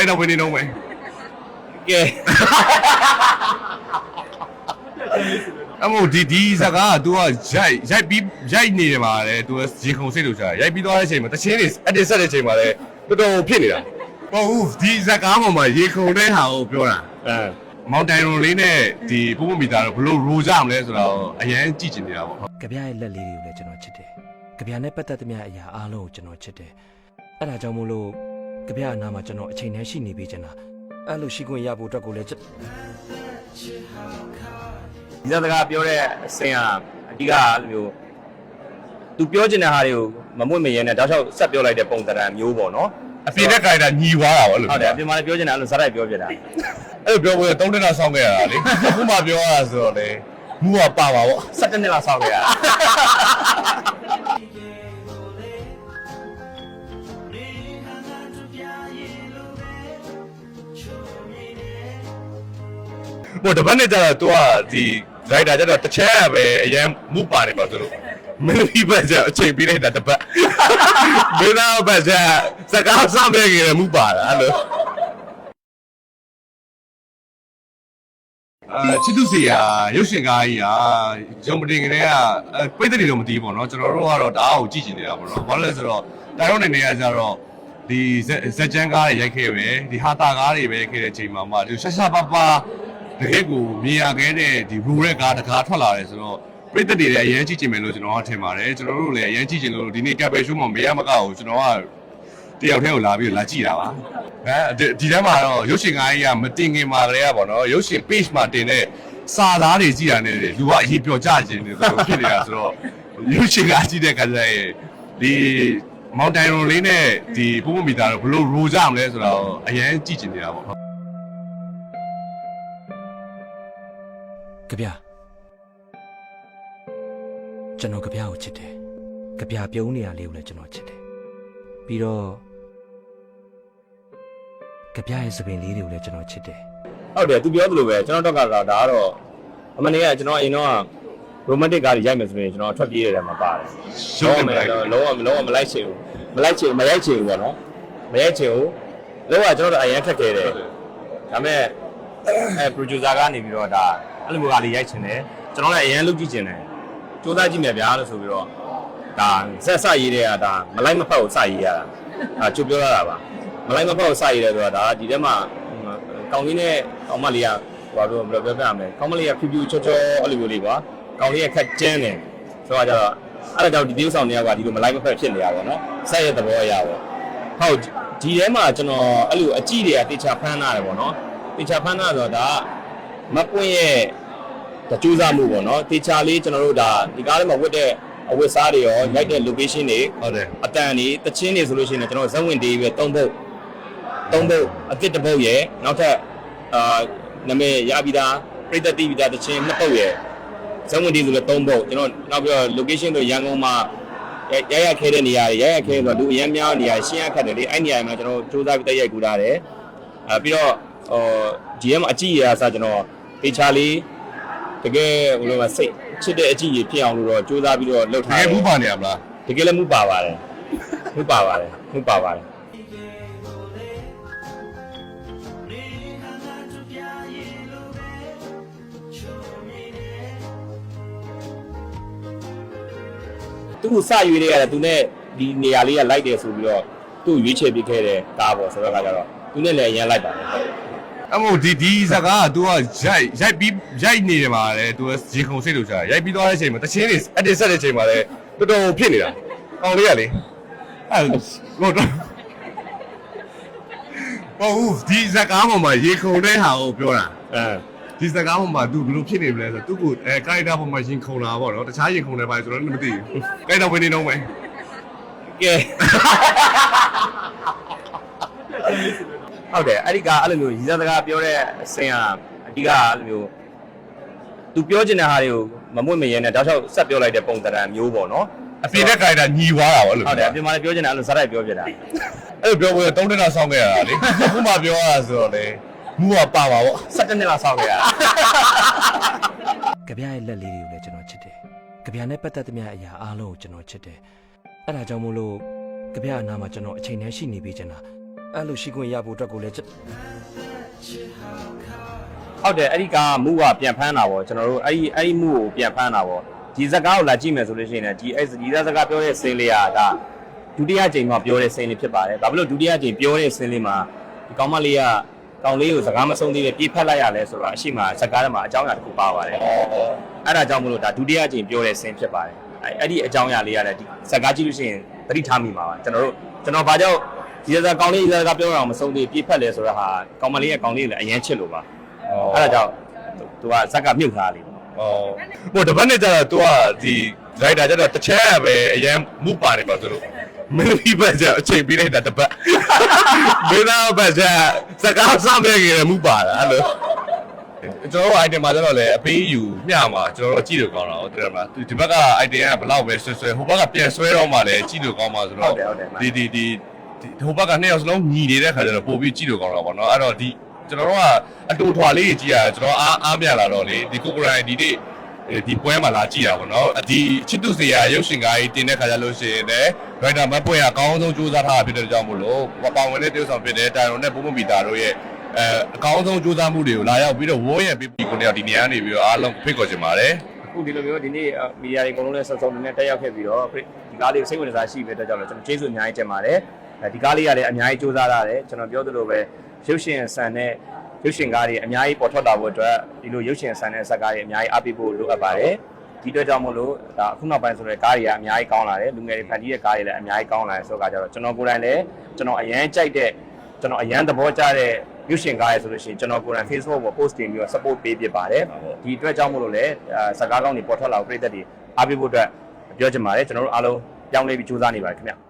အဲ့တော့ဝင်နေတော့မယ်ကဲအမို့ဒီဒီစကားက तू ကရိုက်ရိုက်ပြီးရိုက်နေတယ်မှာလေ तू ရေခုံစိတ်လို့ဆိုတာရိုက်ပြီးသွားတဲ့အချိန်မှာတချင်းတွေအတင်ဆက်တဲ့အချိန်မှာလေတော်တော်ဖြစ်နေတာမဟုတ်ဘူးဒီစကားပေါ်မှာရေခုံတဲ့ဟာကိုပြောတာအဲမောင်တိုင်ရုံလေးနဲ့ဒီပုံပုံမီတာတော့ဘလို့ရိုကြမလဲဆိုတော့အရန်ကြည့်ကျင်နေတာပေါ့ကြပြရဲ့လက်လေးတွေကိုလည်းကျွန်တော်ချစ်တယ်ကြပြနဲ့ပတ်သက်သမျှအရာအားလုံးကိုကျွန်တော်ချစ်တယ်အဲ့ဒါကြောင့်မို့လို့ ကြပြအနာမှာကျွန်တော်အချိန်နဲ့ရှိနေပြီကျွန်တော်အဲ့လိုရှိခွင့်ရဖို့အတွက်ကိုလည်းကျွန်ဒီစကားပြောတဲ့အစင်ကအဓိကအဲ့လိုမျိုးသူပြောချင်တဲ့ဟာတွေကိုမမွင့်မရဲနဲ့တောက်လျှောက်ဆက်ပြောလိုက်တဲ့ပုံစံမျိုးပေါ့နော်အပြင်နဲ့ကြိုင်တာညီွားတာပေါ့လို့ဟုတ်တယ်အပြင်မှာလည်းပြောချင်တာအဲ့လိုဇာတ်ရိုက်ပြောပြတာအဲ့လိုပြောဖို့သုံးနှစ်လောက်ဆောင်းခဲ့ရတာလေအခုမှပြောရတာဆိုတော့လေမူကပါပါပေါ့17နှစ်လောက်ဆောက်ခဲ့ရတာ ဟိုတပတ်နဲ့ကျတော့ तू ကဒီဒရိုက်တာကျတော့တစ်ချက်ပဲအရန်မူပါနေပါဆိုလို့မင်းဒီဘက်ကျအချိန်ပြီးလိုက်တာတပတ်မင်းသားဘက်ကျစကားစမဲ့ကြတယ်မူပါတာအဲ့လိုအာချစ်သူစီယာရုပ်ရှင်ကားကြီးဟာဂျုံမတင်ကလေးကအဲပိတ်တဲ့တွေတော့မသိဘူးပေါ့နော်ကျွန်တော်တို့ကတော့ဒါအားကိုကြည့်ကျင်နေတာပေါ့နော်ဘာလို့လဲဆိုတော့တိုင်ရုံနေနေရကြတော့ဒီဇက်ဇက်ချန်ကားတွေရိုက်ခဲ့ပဲဒီဟာတာကားတွေပဲရိုက်ခဲ့တဲ့အချိန်မှာမှဒီရှာရှာပါပါ တကယ်ကိုမြင်ရခဲ့တဲ့ဒီဘူရက်ကားတကားထွက်လာတယ်ဆိုတော့ပြိတ္တတွေလည်းအရင်ကြည့်ကျင်မယ်လို့ကျွန်တော်ကထင်ပါတယ်ကျွန်တော်တို့လည်းအရင်ကြည့်ကျင်လို့ဒီနေ့ကပ်ပဲရှိုးမှာမေးရမကောက်ဘူးကျွန်တော်ကတယောက်တည်းကိုလာပြီးတော့လာကြည့်တာပါဟမ်ဒီဒီထဲမှာတော့ရုပ်ရှင်ကားကြီးကမတင်ခင်မှာကလေးကပေါ့နော်ရုပ်ရှင် page မှာတင်တဲ့စာသားတွေကြည့်တာနဲ့လူကအရေးပြောကြခြင်းတွေဆိုတော့ဖြစ်နေတာဆိုတော့ရုပ်ရှင်ကားကြည့်တဲ့ခါကျရင်ဒီမောင်တိုင်ရုံလေးနဲ့ဒီပုံပုံမီတာတော့ဘလို့ရိုကြမလဲဆိုတော့အရင်ကြည့်ကျင်နေတာပေါ့ ကြပြကျွန်တော်ကြပြကိုချစ်တယ်ကြပြပြုံးနေရလေးကိုလည်းကျွန်တော်ချစ်တယ်ပြီးတော့ကြပြရဲ့သပင်လေးတွေကိုလည်းကျွန်တော်ချစ်တယ်ဟုတ်တယ်သူပြောသလိုပဲကျွန်တော်တော့ကတော့ဒါကတော့အမှန်တကယ်ကျွန်တော်အရင်တော့ romantic ကားတွေရိုက်မယ်ဆိုရင်ကျွန်တော်ထွက်ပြေးရတယ်မှာပါတယ်ရုပ်ရှင်ကားလုံးဝလုံးဝလုံးဝမလိုက်ချင်ဘူးမလိုက်ချင်မရိုက်ချင်ဘူးပေါ့နော်မရိုက်ချင်ဘူးလုံးဝကျွန်တော်တို့အရင်ထက်ခဲ့တယ်ဒါပေမဲ့အဲ producer ကနေပြီးတော့ဒါ အဲ့လိုမျိုးကားလေးရိုက်ချင်တယ်ကျွန်တော်လည်းအရင်လုပ်ကြည့်ချင်တယ်စူးစမ်းကြည့်မယ်ဗျာလို့ဆိုပြီးတော့ဒါဆက်စရေးတဲ့ကဒါမလိုက်မဖက်ကိုစရေးရတာဒါကျုပ်ပြောရတာပါမလိုက်မဖက်ကိုစရေးတယ်ဆိုတာဒါဒီထဲမှာကောင်းလေးနဲ့ကောင်းမလေးကဟိုဘာလို့ဘယ်လိုပြောပြရမလဲကောင်းမလေးကဖြူဖြူချောချောအဲ့လိုမျိုးလေးကွာကောင်းလေးကခက်ကျန်းတယ်ဆိုတော့ကြတော့အဲ့ဒါကြောင့်ဒီတေးဥဆောင်တွေကဒီလိုမလိုက်မဖက်ဖြစ်နေရပါတော့ဆက်ရဲ့သဘောအရပါဟုတ်ဒီထဲမှာကျွန်တော်အဲ့လိုအကြည့်တွေကတေချာဖမ်းထားတယ်ပေါ့နော်တေချာဖမ်းထားဆိုတော့ဒါမပွင့်ရဲ့တ ကြိုးစားမှုပေါ့နော်တေချာလေးကျွန်တော်တို့ဒါဒီကားထဲမှာဝတ်တဲ့အဝတ်စားတွေရောရိုက်တဲ့ location တွေဟုတ်တယ်အတန်တွေတချင်းတွေဆိုလို့ရှိရင်လည်းကျွန်တော်ဇက်ဝင်တေးပဲ၃ဘုတ်၃ဘုတ်အစ်စ်တစ်ဘုတ်ရယ်နောက်ထပ်အာနာမည်ရပြီးသားပြိတ္တတိပြီးသားတချင်းနှစ်ဘုတ်ရယ်ဇက်ဝင်တေးဆိုလည်း၃ဘုတ်ကျွန်တော်နောက်ပြီးတော့ location ဆိုရန်ကုန်မှာရရခဲတဲ့နေရာတွေရရခဲဆိုတော့လူအများများနေရာရှင်းရခတ်တယ်လေအဲ့နေရာမှာကျွန်တော်စူးစမ်းပြီးတက်ရိုက်ကူတာတယ်အဲပြီးတော့ဟို GM အကြည့်ရအစားကျွန်တော်တေချာလေး တကယ်ဟိုလိုမှာစိတ်ချစ်တဲ့အကြည့်ရဖြစ်အောင်လို့တော့စူးစမ်းပြီးတော့လုပ်တထားကတယ်ယ်ဘူးပါနေရမလားတကယ်လည်းမှုပါပါတယ်မှုပါပါတယ်မှုပါပါတယ် သူ့ကိုစရွေးတဲ့ရတယ်သူနဲ့ဒီနေရာလေးကလိုက်တယ်ဆိုပြီးတော့သူ့ကိုရွေးချယ်ပေးခဲ့တဲ့ကားပေါ့ဆိုတော့ကကြတော့သူနဲ့လည်းအရင်လိုက်ပါတယ် အမို့ဒီဒီစကားက तू ကရိုက်ရိုက်ပြီးရိုက်နေတယ်မှာလေ तू ရေခုံစိတ်လို့ဆိုတာရိုက်ပြီးသွားတဲ့အချိန်မှာတချင်းတွေအတင်ဆက်တဲ့အချိန်မှာလေတော်တော်ဖြစ်နေတာအောင်လေးကလေအဲ့ဟိုတော့ဟိုဦးဒီစကားပေါ်မှာရေခုံတဲ့ဟာကိုပြောတာ အဲ ဒီစကားပေါ်မှာ तू ဘယ်လိုဖြစ်နေမလဲဆိုတော့ तू ကိုအဲကိုက်တာပေါ်မှာရင်ခုံတာပေါ့နော်တခြားရင်ခုံတယ်ပါဆိုတော့မသိဘူးကိုက်တာဝင်နေတော့မယ် ကဲ ဟုတ်တယ်အဲ့ဒီကအဲ့လိုမျိုးရည်စားစကားပြောတဲ့အစင်ကအဓိကအဲ့လိုမျိုးသူပြောချင်တဲ့ဟာတွေကိုမမွင့်မရဲနဲ့တောက်လျှောက်ဆက်ပြောလိုက်တဲ့ပုံစံမျိုးပေါ့နော်အပြင်နဲ့ကိုက်တာညီွားတာပေါ့လို့ဟုတ်တယ်အပြင်မှာလည်းပြောချင်တယ်အဲ့လိုဇာတ်ရိုက်ပြောပြတာအဲ့လိုပြောဖို့သုံးနှစ်လောက်ဆောင်းခဲ့ရတာလေအခုမှပြောရတာဆိုတော့လေမူကပါပါပေါ့17နှစ်လောက်ဆောက်ခဲ့ရတာကြပြရဲ့လက်လေးတွေကိုလည်းကျွန်တော်ချစ်တယ်ကြပြနဲ့ပတ်သက်သမျှအရာအားလုံးကိုကျွန်တော်ချစ်တယ်အဲ့ဒါကြောင့်မို့လို့ကြပြအနာမှာကျွန်တော်အချိန်နဲ့ရှိနေပြီကျွန်တော် အဲ့လိုရှိခွင့်ရဖို့အတွက်ကိုလည်းကျွန်ဟုတ်တယ်အဲ့ဒီကားမူကပြန်ဖမ်းတာပေါ့ကျွန်တော်တို့အဲ့ဒီအဲ့ဒီမူကိုပြန်ဖမ်းတာပေါ့ဒီဇာတ်ကားကိုလာကြည့်မယ်ဆိုလို့ရှိရင်လည်းဒီအဲ့ဒီဇာတ်ကားပြောတဲ့စင်းလေးကဒါဒုတိယကြိမ်မှာပြောတဲ့စင်းလေးဖြစ်ပါတယ်ဘာဖြစ်လို့ဒုတိယကြိမ်ပြောတဲ့စင်းလေးမှာဒီကောင်မလေးကကောင်လေးကိုစကားမဆုံးသေးပဲပြေးဖက်လိုက်ရလဲဆိုတော့အရှိမဇာတ်ကားထဲမှာအကြောင်းအရာတစ်ခုပါပါတယ်အဲ့ဒါကြောင့်မလို့ဒါဒုတိယကြိမ်ပြောတဲ့စင်းဖြစ်ပါတယ်အဲ့အဲ့ဒီအကြောင်းအရာလေးကလည်းဒီဇာတ်ကားကြည့်လို့ရှိရင်သတိထားမိမှာပါကျွန်တော်တို့ကျွန်တော်ဘာကြောင့် ဒီဇာတ်ကောင်လေးဇာတ်ကားပြောတာမဆုံးသေးပြေးဖက်လဲဆိုတော့ဟာကောင်မလေးရဲ့ကောင်လေးကိုလည်းအရင်ချစ်လို့ပါအဲ့ဒါကြောင့်သူကဇက်ကမြုပ်ထားလေးပေါ့ဟောဟိုတပတ်နဲ့ကျတော့ तू ကဒီလိုက်တာကျတော့တစ်ချက်ပဲအရင်မှုပါနေပါဆိုလို့မင်းဒီဘက်ကျအချိန်ပေးလိုက်တာတပတ်မင်းသားဘက်ကျစကားစမဲ့ကြီးမှုပါတာအဲ့လိုကျွန်တော်တို့ item မှာကျတော့လေအပေးယူမျှမှာကျွန်တော်တို့ကြည့်လို့ကောင်းတာဟုတ်တယ်မလားဒီဘက်က item ကဘလောက်ပဲဆွဲဆွဲဟိုဘက်ကပြန်ဆွဲတော့မှလည်းကြည့်လို့ကောင်းမှာဆိုတော့ဒီဒီဒီ ဟိုဘက်ကနှစ်ယောက်စလုံးညီနေတဲ့ခါကျတော့ပို့ပြီးကြည့်လို့ကောင်းတာပေါ့နော်အဲ့တော့ဒီကျွန်တော်တို့ကအတူထွာလေးကြီးကြည့်ရကျွန်တော်အားအားပြလာတော့လေဒီကိုကိုရိုင်းဒီနေ့ဒီပွဲမှာလာကြည့်တာပေါ့နော်ဒီချစ်သူစရာရုပ်ရှင်ကားကြီးတင်တဲ့ခါကျလို့ရှိရင်လည်းဒရိုက်တာမတ်ပွဲကအကောင်းဆုံးကြိုးစားထားတာဖြစ်တဲ့ကြောင့်မို့လို့ပါဝင်တဲ့တယောက်ဆောင်ဖြစ်တဲ့တိုင်ရွန်နဲ့ပုံမမီတာတို့ရဲ့အဲအကောင်းဆုံးကြိုးစားမှုတွေကိုလာရောက်ပြီးတော့ဝိုးရဲ့ပြပီကိုနေရာဒီနေရာနေပြီးတော့အားလုံးဖိတ်ခေါ်ချင်ပါတယ်အခုဒီလိုမျိုးဒီနေ့မီဒီယာတွေအကုန်လုံးလည်းဆက်စုံနေတက်ရောက်ခဲ့ပြီးတော့ဒီကားလေးကိုစိတ်ဝင်စားရှိပဲတဲ့ကြောင့်လည်းကျွန်တော်ကျေးဇူးအများကြီးတင်ပါတယ်အဲ ဒီကားလေးကလည်းအများကြီးစူးစမ်းထားတယ်ကျွန်တော်ပြောသလိုပဲရုပ်ရှင်ဆန်တဲ့ရုပ်ရှင်ကားတွေအများကြီးပေါ်ထွက်လာဖို့အတွက်ဒီလိုရုပ်ရှင်ဆန်တဲ့ဇက်ကားတွေအများကြီးအားပေးဖို့လိုအပ်ပါတယ်ဒီအတွက်ကြောင့်မို့လို့ဒါအခုနောက်ပိုင်းဆိုတဲ့ကားတွေကအများကြီးကောင်းလာတယ်လူငယ်တွေဖန်တီးတဲ့ကားတွေလည်းအများကြီးကောင်းလာတယ်ဆိုတော့ကြတော့ကျွန်တော်ကိုယ်တိုင်လည်းကျွန်တော်အရန်ကြိုက်တဲ့ကျွန်တော်အရန်သဘောကျတဲ့ရုပ်ရှင်ကားရယ်ဆိုလို့ရှိရင်ကျွန်တော်ကိုယ်တိုင် Facebook ပေါ် post တင်ပြီးတော့ support ပေးဖြစ်ပါတယ်ဒီအတွက်ကြောင့်မို့လို့လည်းဇက်ကားကောင်းတွေပေါ်ထွက်လာဖို့ပြည်သက်တွေအားပေးဖို့အတွက်ပြောချင်ပါတယ်ကျွန်တော်တို့အားလုံးပြောင်းလဲပြီးစူးစမ်းနေပါတယ်ခင်ဗျ